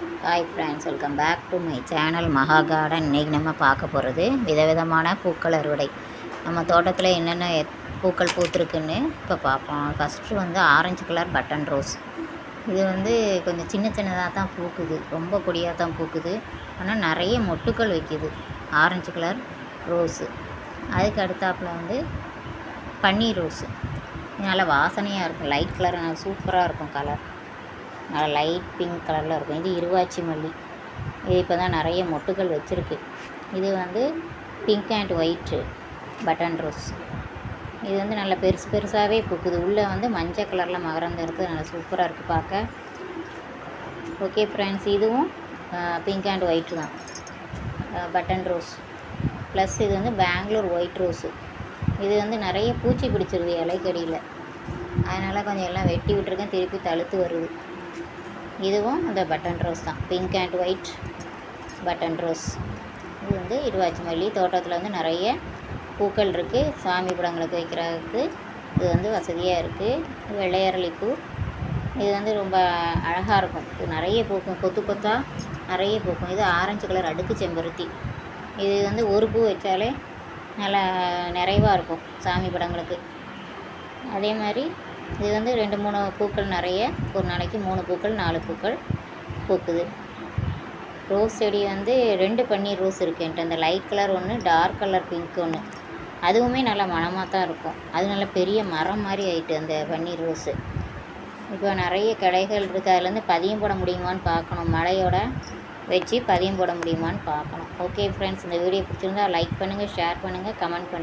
Hi friends welcome back to my channel Maha garden இன்றைக்கி நம்ம பார்க்க போகிறது விதவிதமான பூக்கள் அறுவடை. நம்ம தோட்டத்தில் என்னென்ன பூக்கள் பூத்துருக்குன்னு இப்போ பார்ப்போம். ஃபஸ்ட்டு வந்து ஆரஞ்சு கலர் பட்டன் ரோஸ் இது வந்து கொஞ்சம் சின்ன சின்னதாக தான் பூக்குது. ரொம்ப பொடியாக தான் பூக்குது. ஆனால் நிறைய மொட்டுக்கள் வைக்குது. ஆரஞ்சு கலர் ரோஸு அதுக்கு அடுத்தாப்புல வந்து பன்னீர் ரோஸு நல்லா வாசனையாக இருக்கும். லைட் கலர் சூப்பராக இருக்கும் கலர் நல்லா லைட் பிங்க் கலரில் இருக்கும். இது இருவாச்சி மல்லி. இது இப்போ தான் நிறைய மொட்டுகள் வச்சுருக்கு. இது வந்து pink and white button rose. இது வந்து நல்லா பெருசு பெருசாகவே பூக்குது. உள்ளே வந்து மஞ்சள் கலரில் மகரந்தம் இருக்குது நல்லா சூப்பராக இருக்குது பார்க்க ஓகே ஃப்ரெண்ட்ஸ் இதுவும் பிங்க் அண்ட் ஒயிட் தான். Button rose. ப்ளஸ் இது வந்து பெங்களூர் ஒயிட் ரோஸு. இது வந்து நிறைய பூச்சி பிடிச்சிருது இலைக்கடியில். அதனால் கொஞ்சம் எல்லாம் வெட்டி விட்டுருக்கேன். திருப்பி தழுத்து வருது. இதுவும் அந்த பட்டன் ரோஸ் தான். Pink and white button rose இது வந்து இருவாச்சி மல்லி தோட்டத்தில் வந்து நிறைய பூக்கள் இருக்குது சாமி படங்களுக்கு வைக்கிறதுக்கு இது வந்து வசதியாக இருக்குது வெள்ளையரளிப்பூ. இது வந்து ரொம்ப அழகாக இருக்கும். இது நிறைய பூக்கும். கொத்து கொத்தாக நிறைய பூக்கும். இது ஆரஞ்சு கலர் அடுக்கு செம்பருத்தி. இது வந்து ஒரு பூ வச்சாலே நல்லா நிறைவாக இருக்கும் சாமி படங்களுக்கு. அதே மாதிரி இது வந்து ரெண்டு மூணு பூக்கள் நிறைய. ஒரு நாளைக்கு மூணு பூக்கள் நாலு பூக்கள் பூக்குது. ரோஸ் செடி வந்து ரெண்டு பன்னீர் ரோஸ் இருக்குது என்கிட்ட. அந்த லைட் கலர் ஒன்று டார்க் கலர் பிங்க் ஒன்று அதுவுமே நல்லா மணமாக தான் இருக்கும். அது நல்ல பெரிய மரம் மாதிரி ஆயிட்டு அந்த பன்னீர் ரோஸு. இப்போ நிறைய கடைகள் இருக்குது அதுலேருந்து பதியம் போட முடியுமான்னு பார்க்கணும். மழையோட வச்சு பதியம் போட முடியுமான்னு பார்க்கணும். ஓகே ஃப்ரெண்ட்ஸ் இந்த வீடியோ பிடிச்சிருந்தா லைக் பண்ணுங்கள் ஷேர் பண்ணுங்கள் கமெண்ட் பண்ணுங்கள்